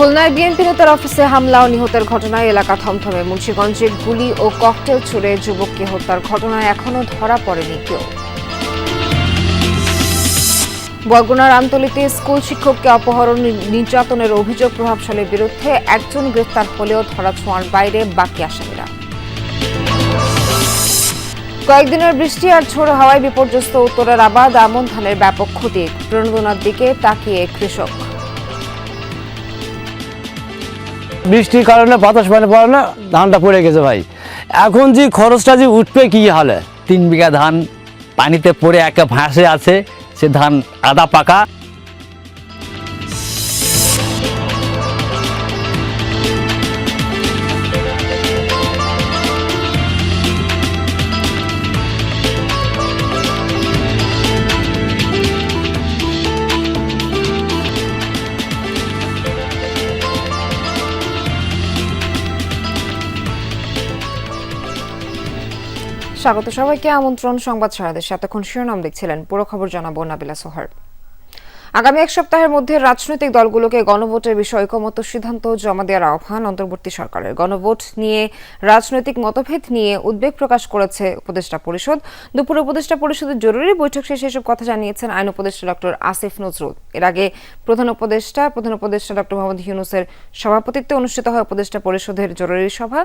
খুলনায় বিএনপি নেতার অফিসে হামলা ও নিহতের ঘটনায় এলাকা থমথমে। মুন্সিগঞ্জে গুলি ও ককটেল ছুড়ে যুবককে হত্যার ঘটনায় এখনও ধরা পড়েনি কেউ। বরগুনার আমতলিতে স্কুল শিক্ষককে অপহরণ নির্যাতনের অভিযোগ প্রভাবশালীর বিরুদ্ধে একজন গ্রেফতার হলেও ধরা ছোঁয়ার বাইরে বাকি আসামিরা। কয়েকদিনের বৃষ্টি আর ঝোড়ো হাওয়ায় বিপর্যস্ত উত্তরের আবাদ, আমন ধানের ব্যাপক ক্ষতি। প্রণোদনার দিকে তাকিয়ে কৃষক। বৃষ্টির কারণে, বাতাস পানি পড়ে না, ধানটা পড়ে গেছে ভাই। এখন যে খরচটা যে উঠবে কী হলে? তিন বিঘা ধান পানিতে পড়ে একে ভাসে আছে, সে ধান আদা পাকা। স্বাগত সবাইকে। আমন্ত্রণ সংবাদ সারাদেশে। এতক্ষণ শিরোনাম দেখছিলেন পুরো খবর জানাব নাবিলা সোহার আগামী এক সপ্তাহের মধ্যে রাজনৈতিক দলগুলোকে গণভোটের বিষয়ে ঐকমত্য সিদ্ধান্ত জমা দেওয়ার আহ্বান অন্তর্বর্তী সরকারের। গণভোট নিয়ে, রাজনৈতিক মতভেদ নিয়ে উদ্বেগ প্রকাশ করেছে উপদেষ্টা পরিষদ। দুপুরে উপদেষ্টা পরিষদের জরুরি বৈঠক শেষে এসব কথা জানিয়েছেন আইন উপদেষ্টা ডক্টর আসিফ নজরুল। এর আগে প্রধান উপদেষ্টা প্রধান উপদেষ্টা ডক্টর মোহাম্মদ ইউনুসের সভাপতিত্বে অনুষ্ঠিত হয় উপদেষ্টা পরিষদের জরুরি সভা।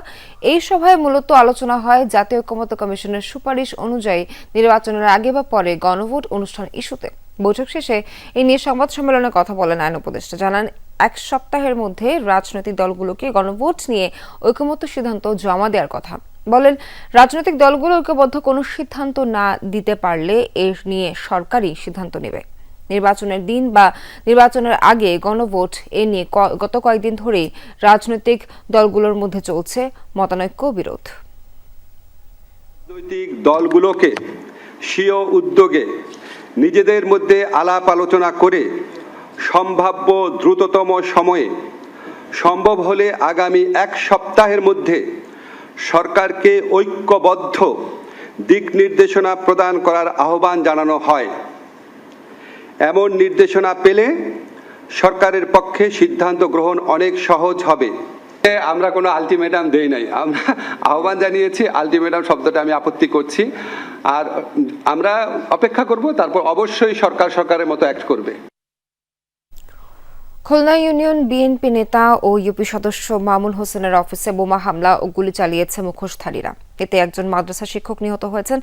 এই সভায় মূলত আলোচনা হয় জাতীয় ঐকমত্য কমিশনের সুপারিশ অনুযায়ী নির্বাচনের আগে বা পরে গণভোট অনুষ্ঠান ইস্যুতে। বৈঠক শেষে এ নিয়ে সংবাদ সম্মেলনে কথা বলেন আইন উপদেষ্টা। জানান, এক সপ্তাহের মধ্যে রাজনৈতিক দলগুলোকে গণভোট নিয়ে ঐকমত্য সিদ্ধান্ত জমা দেওয়ার কথা। বলেন, রাজনৈতিক দলগুলো ঐক্যবদ্ধ কোনো সিদ্ধান্ত না দিতে পারলে এ নিয়ে সরকারই সিদ্ধান্ত নেবে। নির্বাচনের দিন বা নির্বাচনের আগে গণভোট এ নিয়ে গত কয়েকদিন ধরেই রাজনৈতিক দলগুলোর মধ্যে চলছে মতানৈক্য বিরোধ। দলগুলোকে স্বীয় উদ্যোগে নিজেদের মধ্যে আলাপ আলোচনা করে সম্ভাব্য দ্রুততম সময়ে সম্ভব হলে আগামী এক সপ্তাহের মধ্যে সরকারকে ঐক্যবদ্ধ দিক নির্দেশনা প্রদান করার আহ্বান জানানো হয়। এমন নির্দেশনা পেলে সরকারের পক্ষে সিদ্ধান্ত গ্রহণ অনেক সহজ হবে। আমরা কোনো আলটিমেটাম দেই নাই। আমরা আহ্বান জানিয়েছি, আলটিমেটাম শব্দটা আমি আপত্তি করছি। আর আমরা অপেক্ষা করব, তারপর অবশ্যই সরকার সরকারের মতো অ্যাক্ট করবে। খুলনা ইউনিয়ন বিএনপি নেতা ও ইউপি সদস্য মামুন হোসেনের অফিসে বোমা হামলা ও গুলি চালিয়েছে মুখোশধারীরা। এতে একজন মাদ্রাসা শিক্ষক নিহত হয়েছেন।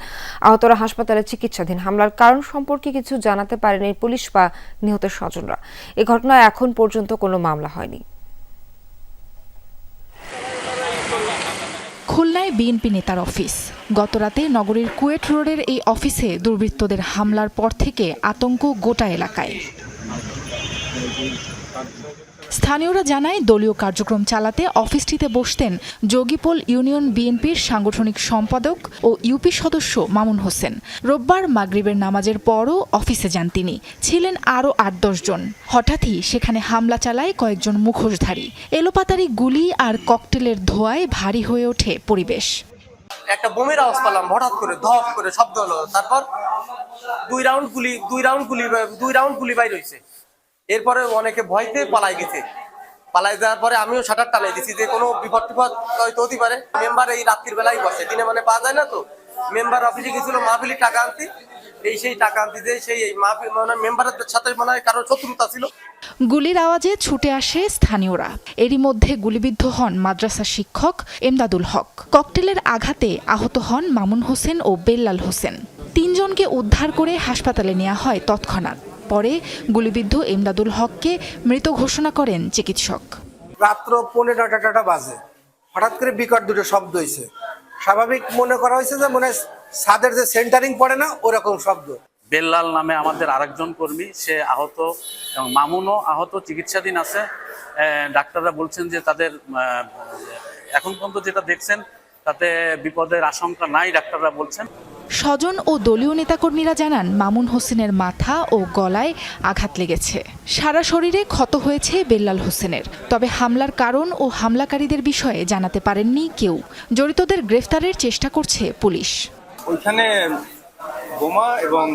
আহতরা হাসপাতালে চিকিৎসাধীন। হামলার কারণ সম্পর্কে কিছু জানাতে পারেনি পুলিশ বা নিহতের স্বজনরা। এ ঘটনায় এখন পর্যন্ত কোনো মামলা হয়নি খুলনায় বিএনপি নেতার অফিস। গতরাতে নগরীর কুয়েট রোডের এই অফিসে দুর্বৃত্তদের হামলার পর থেকে আতঙ্ক গোটা এলাকায়। স্থানীয়রা জানায়, দলীয় কার্যক্রম চালাতে অফিসটিতে বসতেন যোগীপোল ইউনিয়ন বিএনপির সাংগঠনিক সম্পাদক ও ইউপি সদস্য মামুন হোসেন। রোববার মাগরিবের নামাজের পরও অফিসে যান তিনি। ছিলেন আরও আট জন। হঠাৎই সেখানে হামলা চালায় কয়েকজন মুখোশধারী। এলোপাতারি গুলি আর ককটেলের ধোঁয়ায় ভারী হয়ে ওঠে পরিবেশ। একটা বোমের আওয়াজ পেলাম, হঠাৎ করে, ধপ করে, শব্দ হলো। তারপর দুই রাউন্ড গুলি, দুই রাউন্ড গুলি, দুই রাউন্ড গুলি বাইর হয়েছে এরপরে অনেকে ভয়তে পালাই গেছে। পালাই যাওয়ার পরে আমিও শাটার টানাই দিছি যে কোনো বিপদ টিপদ হয়তো হতে পারে। মেম্বার এই রাত্রির বেলায় বসে। দিনে মানে পাওয়া যায় না তো? মেম্বার অফিসে গেছিল, মাহফিলি টাকা আনতে এই সেই টাকা আনতে যে সেই এই মাহফিল মানে মেম্বারের সাথে মনে কারোর শত্রুতা ছিল। গুলির আওয়াজে ছুটে আসে স্থানীয়রা। এরই মধ্যে গুলিবিদ্ধ হন মাদ্রাসা শিক্ষক এমদাদুল হক। ককটেলের আঘাতে আহত হন মামুন হোসেন ও বেল্লাল হোসেন। তিনজনকে উদ্ধার করে হাসপাতালে নেওয়া হয় তৎক্ষণাৎ। পরে গুলিবিদ্ধ এমদাদুল হককে মৃত ঘোষণা করেন চিকিৎসক। রাত্র পৌনে নটা টটা বাজে। হঠাৎ করে বিকট দুটো শব্দ হয়েছে স্বাভাবিক মনে করা হয়েছে যে মনে ছাদের যে সেন্টারিং পড়ে না ওরকম শব্দ। বেল্লাল নামে আমাদের আরেকজন কর্মী সে আহত এবং মামুনও আহত চিকিৎসাধীন আছে। ডাক্তাররা বলছেন যে তাদের এখন পর্যন্ত যেটা দেখছেন তাতে বিপদের আশঙ্কা নাই ডাক্তাররা বলছেন। স্বজন ও দলীয় নেতাকর্মীরা জানান, মামুন হোসেনের মাথা ও গলায় আঘাত লেগেছে। সারা শরীরে ক্ষত হয়েছে বেল্লাল হোসেনের। তবে হামলার কারণ ও হামলাকারীদের বিষয়ে জানাতে পারেননি কেউ। জড়িতদের গ্রেফতারের চেষ্টা করছে পুলিশ। ওইখানে বোমা এবং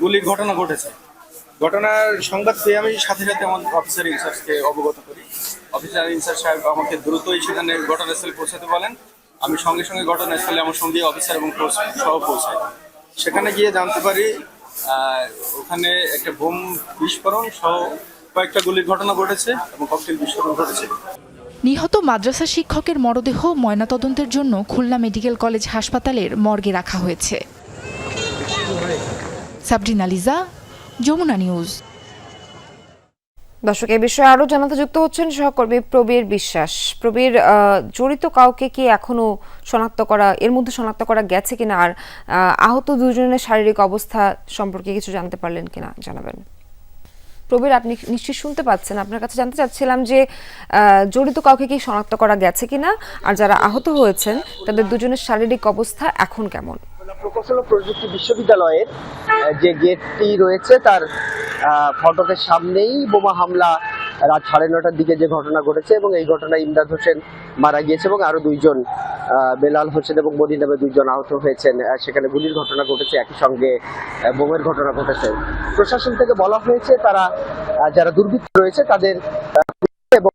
গুলির ঘটনা ঘটেছে। ঘটনার সংবাদ পেয়ে আমি সাথে সাথে আমার অফিসার ইনচার্জকে অবগত করি। অফিসার ইনচার্জ সাহেব আমাকে দ্রুতই সেখানে ঘটনাস্থলে পৌঁছাতে বলেন। আমি সঙ্গে সঙ্গে ঘটনাস্থলে আমার সঙ্গে অফিসার এবং সহ পৌঁছাই। সেখানে গিয়ে জানতে পারি ওখানে একটা বোম বিস্ফোরণ সহ কয়েকটা গুলির ঘটনা ঘটেছে এবং ককটেল বিস্ফোরণ ঘটেছে। নিহত মাদ্রাসা শিক্ষকের মরদেহ ময়নাতদন্তের জন্য খুলনা মেডিকেল কলেজ হাসপাতালের মর্গে রাখা হয়েছে। সাবরিনা লিজা, যমুনা নিউজ। দর্শক, এ বিষয়ে আরও জানাতে যুক্ত হচ্ছেন সহকর্মী প্রবীর বিশ্বাস। প্রবীর জড়িত কাউকে কি এখনও শনাক্ত করা, এর মধ্যে শনাক্ত করা গেছে কিনা? আর আহত দুজনের শারীরিক অবস্থা সম্পর্কে কিছু জানতে পারলেন কিনা, জানাবেন। প্রবীর, আপনি নিশ্চয়ই শুনতে পাচ্ছেন। আপনার কাছে জানতে চাচ্ছিলাম যে জড়িত কাউকে কি শনাক্ত করা গেছে কিনা? আর যারা আহত হয়েছেন, তাদের দুজনের শারীরিক অবস্থা এখন কেমন? প্রকৌশল ও প্রযুক্তি বিশ্ববিদ্যালয়ের যে গেটটি রয়েছে তার ফটকের সামনেই বোমা হামলা রাত সাড়ে নটার দিকে যে ঘটনা ঘটেছে এবং এই ঘটনায় ইমদাদ হোসেন মারা গিয়েছে এবং আরও দুইজন বেলাল হোসেন এবং মদিন নামে দুইজন আহত হয়েছেন। সেখানে গুলির ঘটনা ঘটেছে, একই সঙ্গে বোমের ঘটনা ঘটেছে। প্রশাসন থেকে বলা হয়েছে তারা যারা দুর্বৃত্ত রয়েছে তাদের এবং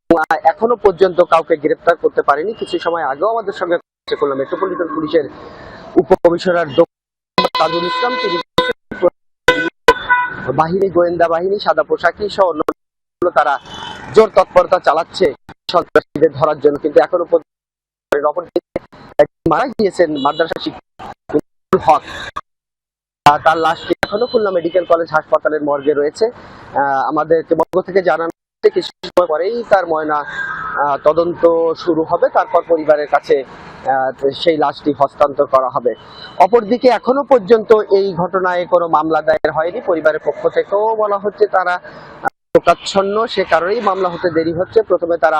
এখনও পর্যন্ত কাউকে গ্রেপ্তার করতে পারেনি। কিছু সময় আগেও আমাদের সঙ্গে মেট্রোপলিটন পুলিশের উপকমিশনার তাজুল ইসলাম তিনি বাহিনী গোয়েন্দা বাহিনী সাদা পোশাকি সহ অন্যান্য তারা জোর তৎপরতা চালাচ্ছে সন্ত্রাসীদের ধরার জন্য। কিন্তু এখনও মারা গিয়েছেন মাদ্রাসা শিক্ষক হক। তার লাশটি এখনও খুলনা মেডিকেল কলেজ হাসপাতালের মর্গে রয়েছে। আহ, আমাদেরকে মর্গ থেকে জানানো কিছু পরেই তার ময়না তদন্ত শুরু হবে। তারপর পরিবারের কাছে সেই লাশটি হস্তান্তর করা হবে। অপরদিকে এখনও পর্যন্ত এই ঘটনায় কোনো মামলা দায়ের হয়নি। পরিবারের পক্ষ থেকেও বলা হচ্ছে তারা প্রকাচ্ছন্ন। সে কারণেই মামলা হতে দেরি হচ্ছে। প্রথমে তারা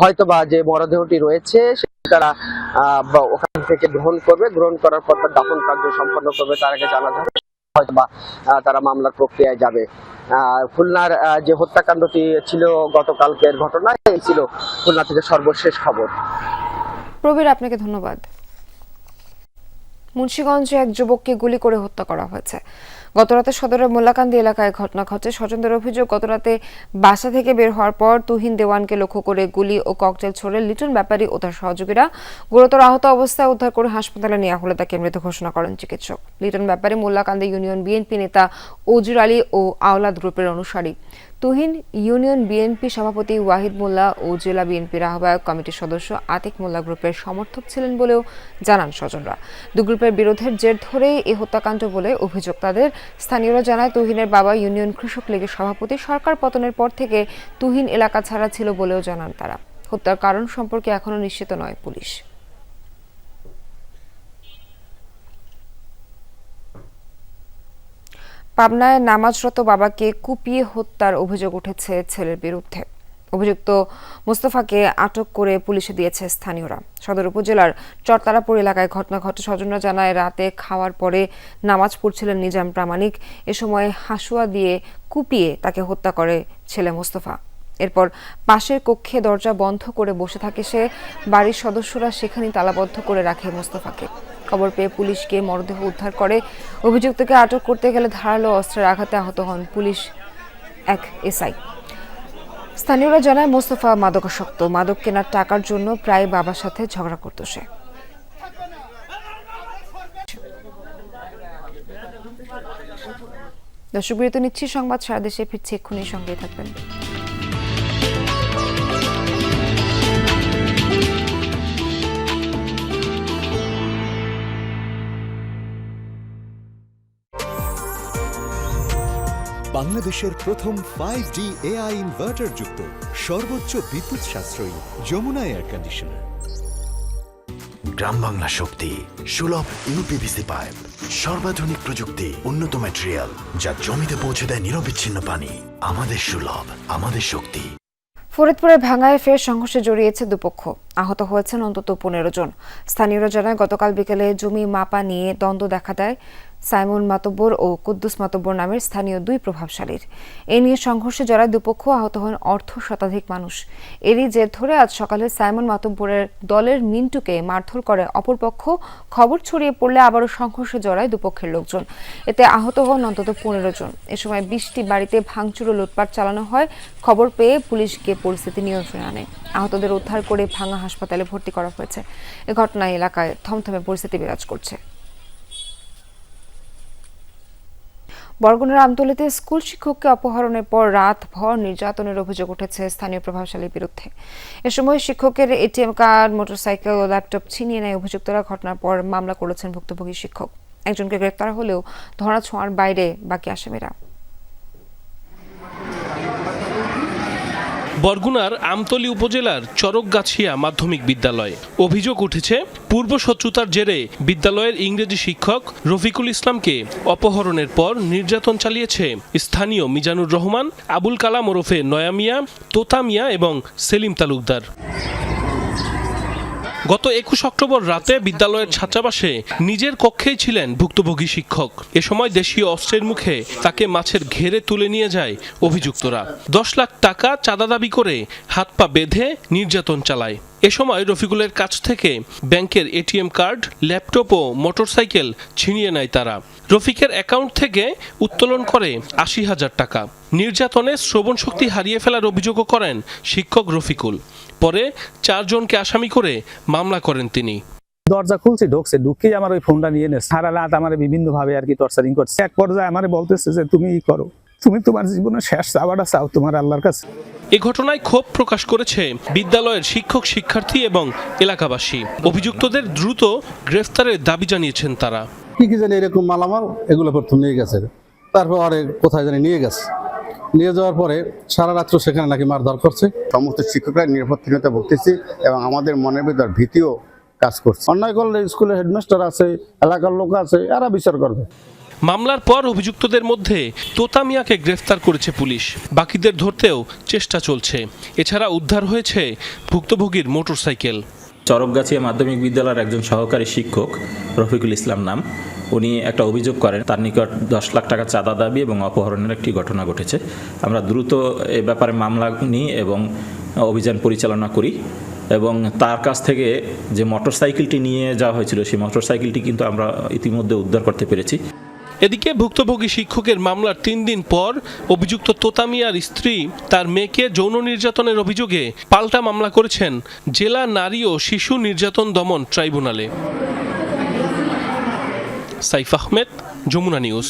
হয়তোবা যে মরদেহটি রয়েছে তারা ওখান থেকে গ্রহণ করবে। গ্রহণ করার পর দাফন কার্য সম্পন্ন করবে, তার আগে জানা যাবে। হয়তোবা বা তারা মামলার প্রক্রিয়ায় যাবে। খুলনার যে হত্যাকাণ্ডটি ছিল গতকালকের ঘটনা এই ছিল খুলনা থেকে সর্বশেষ খবর। প্রবীর, আপনাকে ধন্যবাদ। মুন্সিগঞ্জে এক যুবককে গুলি করে হত্যা করা হয়েছে। গতরাতে সদরের মোল্লাকান্দি এলাকায় ঘটনা ঘটে। স্বজনদের অভিযোগ, গতরাতে বাসা থেকে বের হওয়ার পর তুহিন দেওয়ানকে লক্ষ্য করে গুলি ও ককটেল ছড়ে লিটন ব্যাপারী ও তার সহযোগীরা গুরুতর আহত অবস্থায় উদ্ধার করে হাসপাতালে নেওয়া হলে তাকে মৃত ঘোষণা করেন চিকিৎসক। লিটন ব্যাপারী মোল্লাকান্দি ইউনিয়ন বিএনপি নেতা ওজির আলী ও আওলাদ গ্রুপের অনুসারী। তুহিন, ইউনিয়ন বিএনপি সভাপতি ওয়াহিদ মোল্লা ও জেলা বিএনপির আহ্বায়ক কমিটির সদস্য আতিক মোল্লা গ্রুপের সমর্থক ছিলেন বলেও জানান স্বজনরা। দু গ্রুপের বিরোধের জের ধরে এ হত্যাকাণ্ড বলে অভিযোগ তাদের। স্থানীয়রা জানায়, তুহিনের বাবা ইউনিয়ন কৃষক লীগের সভাপতি সরকার পতনের পর থেকে তুহিন এলাকা ছাড়া ছিল বলেও জানান তারা। হত্যার কারণ সম্পর্কে এখনও নিশ্চিত নয় পুলিশ। পাবনায় নামাজরত বাবাকে কুপিয়ে হত্যার অভিযোগ উঠেছে ছেলের বিরুদ্ধে। অভিযুক্ত মোস্তফাকে আটক করে পুলিশে দিয়েছে স্থানীয়রা। সদর উপজেলার চরতারাপুর এলাকায় ঘটনা ঘটে স্বজনরা জানায়, রাতে খাওয়ার পরে নামাজ পড়ছিলেন নিজাম প্রামাণিক। এ সময় হাসুয়া দিয়ে কুপিয়ে তাকে হত্যা করে ছেলে মোস্তফা। এরপর পাশের কক্ষে দরজা বন্ধ করে বসে থাকে সে। বাড়ির সদস্যরা সেখানেই তালাবদ্ধ করে রাখে মোস্তফাকে। খবর পেয়ে পুলিশ গিয়ে মরদেহ উদ্ধার করে। অভিযুক্তকে আটক করতে গেলে ধারালো অস্ত্রের আঘাতে আহত হন পুলিশ এক এসআই। স্থানীয়রা জানায়, মোস্তফা মাদকাসক্ত মাদক কেনার টাকার জন্য প্রায় বাবার সাথে ঝগড়া করত সে। দর্শক, বিরতি নিচ্ছি। সংবাদ সারা দেশে ফিরছি এক্ষুনি। সঙ্গে থাকবেন। বাংলাদেশের প্রথম ফাইভ জি এআই ইনভার্টার যুক্ত সর্বোচ্চ বিদ্যুৎ সাশ্রয়ী যমুনা এয়ার কন্ডিশনার গ্রাম বাংলা শক্তি সুলভ ইউপিভিসি পাইপ সর্বাধুনিক প্রযুক্তি উন্নত ম্যাটেরিয়াল যা জমিতে পৌঁছে দেয় নিরবিচ্ছিন্ন পানি। আমাদের সুলভ আমাদের শক্তি। ফরিদপুরের ভাঙ্গায় ফের সংঘর্ষে জড়িয়েছে দুপক্ষ। আহত হয়েছেন অন্তত পনেরো জন। স্থানীয়রা জানায় গতকাল বিকেলে জমি মাপা নিয়ে দ্বন্দ্ব দেখা দেয় সাইমন মাতব্বর ও কুদ্দুস মাতব্বর নামের স্থানীয় দুই প্রভাবশালীর। এ নিয়ে সংঘর্ষে জড়ায় দুপক্ষ আহত হন অর্ধ শতাধিক মানুষ। এরই জের ধরে আজ সকালে সাইমন মাতব্বরের দলের মিন্টুকে মারধর করে অপরপক্ষ খবর ছড়িয়ে পড়লে আবারও সংঘর্ষে জড়ায় দুপক্ষের লোকজন। এতে আহত হন অন্তত পনেরো জন। এ সময় বিশটি বাড়িতে ভাঙচুর ও লুটপাট চালানো হয়। খবর পেয়ে পুলিশ গিয়ে পরিস্থিতি নিয়ন্ত্রণে আনে। আহতদের উদ্ধার করে ভাঙা হাসপাতালে ভর্তি করা হয়েছে। এ ঘটনায় এলাকায় থমথমে পরিস্থিতি বিরাজ করছে। বরগুনার আমতলিতে স্কুল শিক্ষককে অপহরণের পর রাত ভর নির্যাতনের অভিযোগ উঠেছে স্থানীয় প্রভাবশালীর বিরুদ্ধে। এ সময় শিক্ষকের এটিএম কার্ড, মোটরসাইকেল ও ল্যাপটপ ছিনিয়ে নেয় অভিযুক্তরা। ঘটনার পর মামলা করেছেন ভুক্তভোগী শিক্ষক। একজনকে গ্রেপ্তার হলেও ধরা ছোঁয়ার বাইরে বাকি আসামিরা। বরগুনার আমতলী উপজেলার চরকগাছিয়া মাধ্যমিক বিদ্যালয়। অভিযোগ উঠেছে, পূর্ব শত্রুতার জেরে বিদ্যালয়ের ইংরেজি শিক্ষক রফিকুল ইসলামকে অপহরণের পর নির্যাতন চালিয়েছে স্থানীয় মিজানুর রহমান, আবুল কালাম ওরফে নয়ামিয়া তোতামিয়া এবং সেলিম তালুকদার। গত একুশ অক্টোবর রাতে বিদ্যালয়ের ছাত্রাবাসে নিজের কক্ষেই ছিলেন ভুক্তভোগী শিক্ষক। এ সময় দেশীয় অস্ত্রের মুখে তাকে মাছের ঘেরে তুলে নিয়ে যায় অভিযুক্তরা। দশ লাখ টাকা চাঁদা দাবি করে হাত পা বেঁধে নির্যাতন চালায়। এ সময় রফিকুলের কাছ থেকে ব্যাংকের এটিএম কার্ড, ল্যাপটপ ও মোটরসাইকেল ছিনিয়ে নেয় তারা। রফিকের অ্যাকাউন্ট থেকে উত্তোলন করে আশি হাজার টাকা। নির্যাতনে শ্রবণ শক্তি হারিয়ে ফেলার অভিযোগও করেন শিক্ষক রফিকুল। পরে চারজনকে আসামি করে মামলা করেন তিনি। দরজা খুলছে ঢুকছে ঢুকেই আমার ওই ফোনটা নিয়ে নেছে। সারা রাত আমার বিভিন্ন ভাবে আর কি টর্চারিং করছে। এক পর্যায়ে আমার বলতেছে যে তুমি ই করো। তুমি তোমার জীবনে শেষ চাওয়াটা চাও তোমার আল্লাহর কাছে। এ ঘটনায় ক্ষোভ প্রকাশ করেছে বিদ্যালয়ের শিক্ষক শিক্ষার্থী এবং এলাকাবাসী। অভিযুক্তদের দ্রুত গ্রেফতারের দাবি জানিয়েছেন তারা। কি কি জানি এরকম মালামাল এগুলো প্রথম নিয়ে গেছে। তারপর আরে কোথায় জানি নিয়ে গেছে। নিয়ে যাওয়ার পরে সারা রাত্র সেখানে নাকি মারধর করছে। সমস্ত শিক্ষকরা নিরাপত্তাহীনতা ভুগতেছি এবং আমাদের মনের ভিতর ভীতিও কাজ করছে। অন্যায় করলে স্কুলের হেডমাস্টার আছে এলাকার লোক আছে এরা বিচার করবে। মামলার পর অভিযুক্তদের মধ্যে তোতা মিয়াকে গ্রেফতার করেছে পুলিশ। বাকিদের ধরতেও চেষ্টা চলছে। এছাড়া উদ্ধার হয়েছে ভুক্তভোগীর মোটরসাইকেল। চরকগাছিয়া মাধ্যমিক বিদ্যালয়ের একজন সহকারী শিক্ষক রফিকুল ইসলাম নাম। উনি একটা অভিযোগ করেন, তার নিকট দশ লাখ টাকা চাঁদা দাবি এবং অপহরণের একটি ঘটনা ঘটেছে। আমরা দ্রুত এ ব্যাপারে মামলা নিই এবং অভিযান পরিচালনা করি এবং তার কাছ থেকে যে মোটরসাইকেলটি নিয়ে যাওয়া হয়েছিল, সেই মোটরসাইকেলটি কিন্তু আমরা ইতিমধ্যে উদ্ধার করতে পেরেছি। এদিকে ভুক্তভোগী শিক্ষকের মামলার তিন দিন পর অভিযুক্ত তোতামিয়ার স্ত্রী, তার মেয়েকে যৌন নির্যাতনের অভিযোগে পাল্টা মামলা করেছেন জেলা নারী ও শিশু নির্যাতন দমন ট্রাইব্যুনালে। সাইফ আহমেদ, যমুনা নিউজ।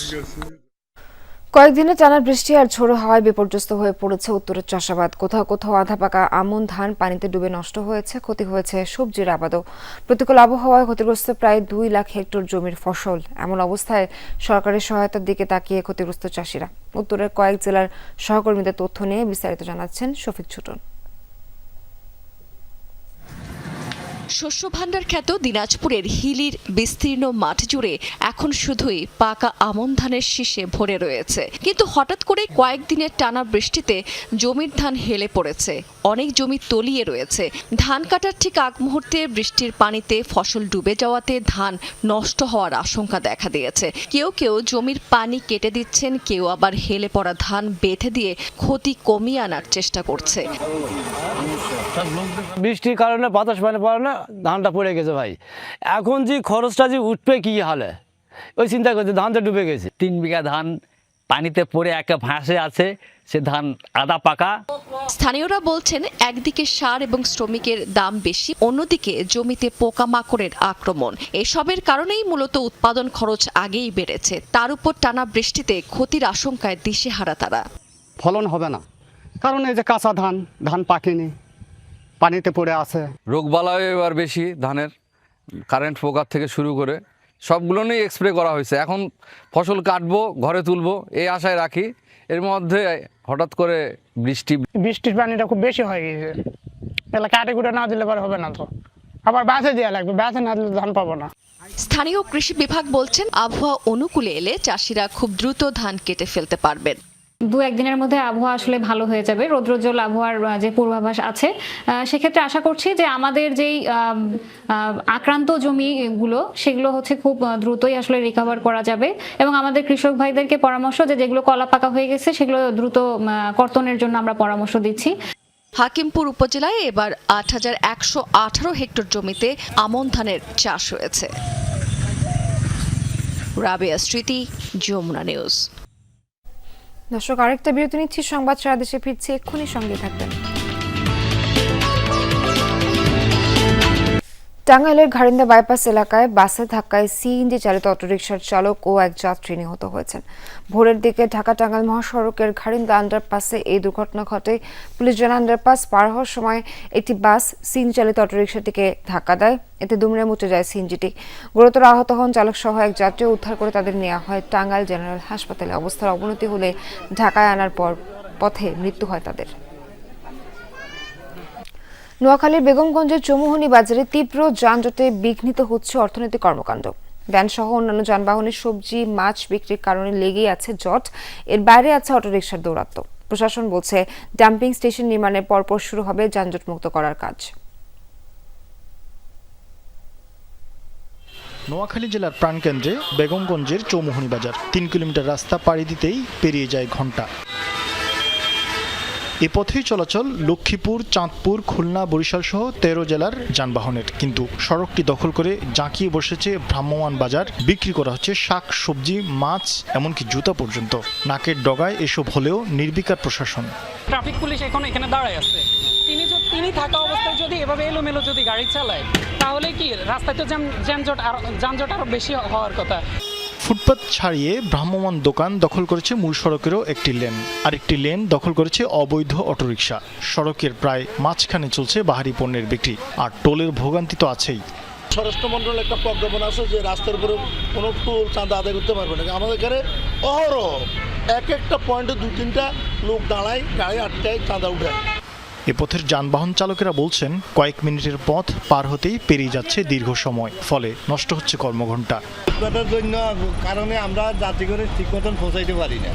কয়েকদিনে টানা বৃষ্টি আর ঝোড়ো হাওয়ায় বিপর্যস্ত হয়ে পড়েছে উত্তরের চাষাবাদ। কোথাও কোথাও আধা পাকা আমন ধান পানিতে ডুবে নষ্ট হয়েছে, ক্ষতি হয়েছে সবজির আবাদও। প্রতিকূল আবহাওয়ায় ক্ষতিগ্রস্ত প্রায় দুই লাখ হেক্টর জমির ফসল। এমন অবস্থায় সরকারের সহায়তার দিকে তাকিয়ে ক্ষতিগ্রস্ত চাষিরা। উত্তরের কয়েক জেলার সহকর্মীদের তথ্য নিয়ে বিস্তারিত জানাচ্ছেন শফিক ছুটন। শস্য ভাণ্ডার খ্যাত দিনাজপুরের হিলির বিস্তীর্ণ মাঠ জুড়ে এখন শুধুই পাকা আমন ধানের শীষে ভরে রয়েছে। কিন্তু হঠাৎ করে কয়েকদিনের টানা বৃষ্টিতে জমির ধান হেলে পড়েছে। অনেক জমি তলিয়ে রয়েছে। ধান কাটার ঠিক আগ মুহূর্তে বৃষ্টির পানিতে ফসল ডুবে যাওয়াতে ধান নষ্ট হওয়ার আশঙ্কা দেখা দিয়েছে। কেউ কেউ জমির পানি কেটে দিচ্ছেন, কেউ আবার হেলে পড়া ধান বেঁধে দিয়ে ক্ষতি কমিয়ে আনার চেষ্টা করছে। বৃষ্টির কারণে বাতাস পানি পড়ে না ধানটা পড়ে গেছে ভাই। এখন যে খরচটা যে উঠবে কি হালে? ওই চিন্তা করছে ধানটা ডুবে গেছে। তিন বিঘা ধান পানিতে পড়ে একটা ভাসে আছে সে ধান আদা পাকা। স্থানীয়রা বলছেন একদিকে সার এবং শ্রমিকের দাম বেশি অন্যদিকে জমিতে পোকামাকড়ের আক্রমণ। এসবের কারণেই মূলত উৎপাদন খরচ আগেই বেড়েছে। তার উপর টানা বৃষ্টিতে ক্ষতির আশঙ্কায় দিশেহারা তারা। ফলন হবে না। কারণ এই যে কাঁচা ধান ধান পাকেনি। পানিতে পড়ে আছে। রোগবালাই এবার বেশি ধানের কারেন্ট পোকার থেকে শুরু করে। সবগুলো নিয়ে স্প্রে করা হয়েছে। এখন ফসল কাটবো ঘরে তুলবো এই আশায় রাখি। এর মধ্যে হঠাৎ করে বৃষ্টি বৃষ্টির পানিটা খুব বেশি হয়ে গেছে। তাহলে কাটে কুটে না দিলে পরে হবে না তো। আবার বাসে দেওয়া লাগবে বাসে না দিলে ধান পাবো না। স্থানীয় কৃষি বিভাগ বলছেন আবহাওয়া অনুকূলে এলে চাষিরা খুব দ্রুত ধান কেটে ফেলতে পারবেন। দু একদিনের মধ্যে আবহাওয়া আসলে ভালো হয়ে যাবে। রৌদ্রোজ্জ্বল আবহাওয়ার যে পূর্বাভাস আছে সেক্ষেত্রে আশা করছি যে আমাদের যেই আক্রান্ত জমিগুলো, সেগুলো হচ্ছে খুব দ্রুতই আসলে রিকভার করা যাবে এবং আমাদের কৃষক ভাইদেরকে পরামর্শ যে যেগুলো কলা পাকা হয়ে গেছে, সেগুলো দ্রুত কর্তনের জন্য আমরা পরামর্শ দিচ্ছি। হাকিমপুর উপজেলায় এবার আট হাজার একশো আঠারো হেক্টর জমিতে আমন ধানের চাষ হয়েছে। রাবেয়া স্মৃতি, যমুনা নিউজ। দর্শক আরেকটা বিরতি নিচ্ছি। সংবাদ সারা দেশে ফিরছি। এক্ষুনি সঙ্গে থাকবেন। টাঙ্গাইলের ঘাড়িন্দা বাইপাস এলাকায় বাসে ধাক্কায় সিএনজি চালিত অটোরিকশার চালক ও এক যাত্রী নিহত হয়েছেন। ভোরের দিকে ঢাকা টাঙ্গাইল মহাসড়কের ঘারিন্দা আন্ডারপাসে এই দুর্ঘটনা ঘটে। পুলিশ জানায়, আন্ডারপাস পার হওয়ার সময় একটি বাস সিএনজি চালিত অটোরিকশাটিকে ধাক্কা দেয়। এতে দুমড়ে মুচে যায় সিএনজিটি। গুরুতর আহত হন চালক সহ এক যাত্রী উদ্ধার করে তাদের নেওয়া হয় টাঙ্গাইল জেনারেল হাসপাতালে। অবস্থার অবনতি হলে ঢাকায় আনার পর পথে মৃত্যু হয় তাদের। নোয়াখালীর বেগমগঞ্জের চৌমুহনী বাজারে তীব্র যানজটে বিঘ্নিত হচ্ছে অর্থনৈতিক কর্মকাণ্ড। ভ্যান সহ অন্যান্য যানবাহনের সবজি, মাছ বিক্রির কারণে লেগেই আছে জট। এর বাইরে আছে অটোরিকশার দৌরাত্ম। প্রশাসন বলছে, ডাম্পিং স্টেশন নির্মাণের পরপর শুরু হবে যানজট মুক্ত করার কাজ। নোয়াখালী জেলার প্রাণকেন্দ্রে বেগমগঞ্জের চৌমুহনী বাজার। তিন কিলোমিটার রাস্তা পাড়ি দিতেই পেরিয়ে যায় ঘণ্টা এ পথেই চলাচল লক্ষ্মীপুর চাঁদপুর খুলনা বরিশাল সহ তেরো জেলার যানবাহনের। কিন্তু সড়কটি দখল করে জাঁকিয়ে বসেছে ভ্রাম্যমান বাজার। বিক্রি করা হচ্ছে শাক সবজি মাছ এমনকি জুতা পর্যন্ত। নাকের ডগায় এসব হলেও নির্বিকার প্রশাসন। ট্রাফিক পুলিশ এখন এখানে দাঁড়ায় আছে। তিনি তিনি থাকা অবস্থায় যদি এভাবে এলোমেলো যদি গাড়ি চালায় তাহলে কি রাস্তায় তো যানজট আরও যানজট আরও বেশি হওয়ার কথা? ফুটপাত ছাড়িয়ে ভ্রাম্যমাণ দোকান দখল করেছে মূল সড়কেরও একটি লেন। আরেকটি লেন দখল করেছে অবৈধ অটোরিকশা। সড়কের প্রায় মাঝখানে চলছে বাহারি পণ্যের বিক্রি। আর টোলের ভোগান্তি তো আছেই। স্বরাষ্ট্র মন্ত্রণালয়ের একটা প্রজ্ঞাপন আছে যে রাস্তার উপরে কোনো টোল চাঁদা আদায় করতে পারবে না। আমাদের এখানে অহরহ এক একটা পয়েন্টে দু তিনটা লোক দাঁড়ায়, গাড়ি আটকায়, চাঁদা উঠায়। এ পথের যানবাহন চালকেরা বলছেন কয়েক মিনিটের পথ পার হতেই পেরিয়ে যাচ্ছে দীর্ঘ সময় ফলে নষ্ট হচ্ছে কর্মঘণ্টা। জন্য কারণে আমরা যাত্রী করে ঠিক মতন পৌঁছাইতে পারি না।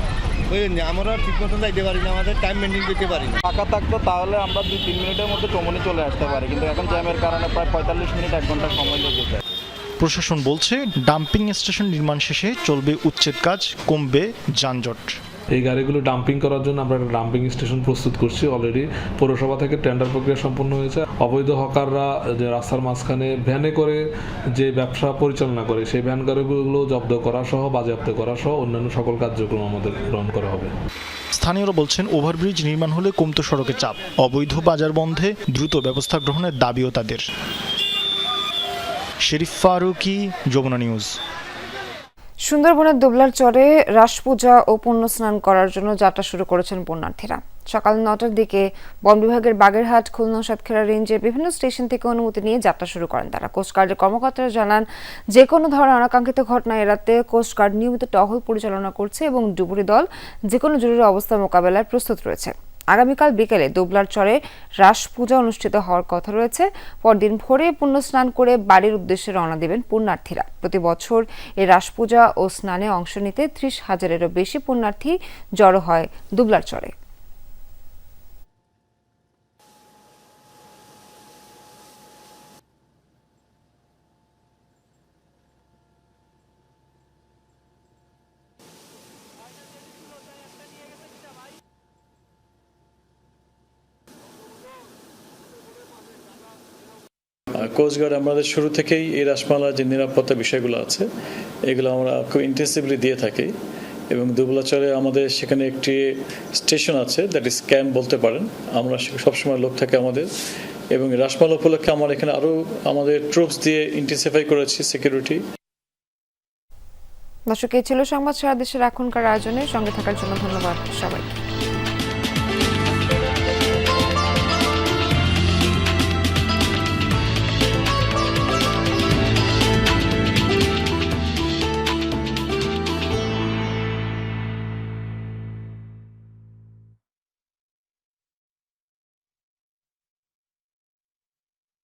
বুঝলেন আমরা ঠিক মতন যাইতে পারি না আমাদের টাইম মেনটেন করতে পারি না। ফাঁকা থাকতো তাহলে আমরা দুই তিন মিনিটের মধ্যে চমনি চলে আসতে পারি কিন্তু এখন জ্যামের কারণে প্রায় পঁয়তাল্লিশ মিনিট এক ঘণ্টা সময় লেগে যায়। প্রশাসন বলছে ডাম্পিং স্টেশন নির্মাণ শেষে চলবে উচ্ছেদ কাজ কমবে যানজট। এই গাড়িগুলো ডাম্পিং করার জন্য আমরা একটা ডাম্পিং স্টেশন প্রস্তুত করছি অলরেডি পৌরসভা থেকে টেন্ডার প্রক্রিয়া সম্পন্ন হয়েছে। অবৈধ হকাররা যে রাস্তার মাঝখানে ভ্যানে করে যে ব্যবসা পরিচালনা করে, সেই ভ্যান গাড়িগুলো জব্দ করা সহ, বাজেয়াপ্ত করা সহ অন্যান্য সকল কার্যক্রম আমাদের গ্রহণ করা হবে। স্থানীয়রা বলছেন ওভারব্রিজ নির্মাণ হলে কমতো সড়কে চাপ। অবৈধ বাজার বন্ধে দ্রুত ব্যবস্থা গ্রহণের দাবিও তাদের। শেরিফ ফারুকি, যমুনা নিউজ। সুন্দরবনের দুবলার চরে রাস পূজা ও পুণ্য স্নান করার জন্য যাত্রা শুরু করেছেন পুণ্যার্থীরা। সকাল নটার দিকে বন বিভাগের বাগেরহাট, খুলনা, সাতক্ষীরা রেঞ্জের বিভিন্ন স্টেশন থেকে অনুমতি নিয়ে যাত্রা শুরু করেন তারা। কোস্টগার্ডের কর্মকর্তারা জানান যে কোনো ধরনের অনাকাঙ্ক্ষিত ঘটনা এড়াতে কোস্টগার্ড নিয়মিত টহল পরিচালনা করছে এবং ডুবুরি দল যে কোনো জরুরি অবস্থা মোকাবেলায় প্রস্তুত রয়েছে। আগামীকাল বিকেলে দোবলার চরে রাস পূজা অনুষ্ঠিত হওয়ার কথা রয়েছে। পরদিন ভোরে পুণ্য স্নান করে বাড়ির উদ্দেশ্যে রওনা দেবেন পুণ্যার্থীরা। প্রতি বছর এই রাস পূজা ও স্নানে অংশ নিতে ত্রিশ হাজারেরও বেশি পুণ্যার্থী জড়ো হয় দুবলার চরে। কোস্টগার্ড আমাদের শুরু থেকেই এই রাসমালার যে নিরাপত্তা বিষয়গুলো আছে, এগুলো আমরা খুব ইন্টেন্সিভলি দিয়ে থাকি এবং দুবলাচরে আমাদের সেখানে একটি স্টেশন আছে দ্যাট ইজ ক্যাম্প বলতে পারেন। আমরা সবসময় লোক থাকে আমাদের এবং রাসমালা উপলক্ষে আমরা এখানে আরও আমাদের ট্রুপস দিয়ে ইন্টেন্সিফাই করেছি সিকিউরিটি দর্শক, এই ছিল সংবাদ সারা দেশের এখনকার আয়োজনে। সঙ্গে থাকার জন্য ধন্যবাদ সবাইকে।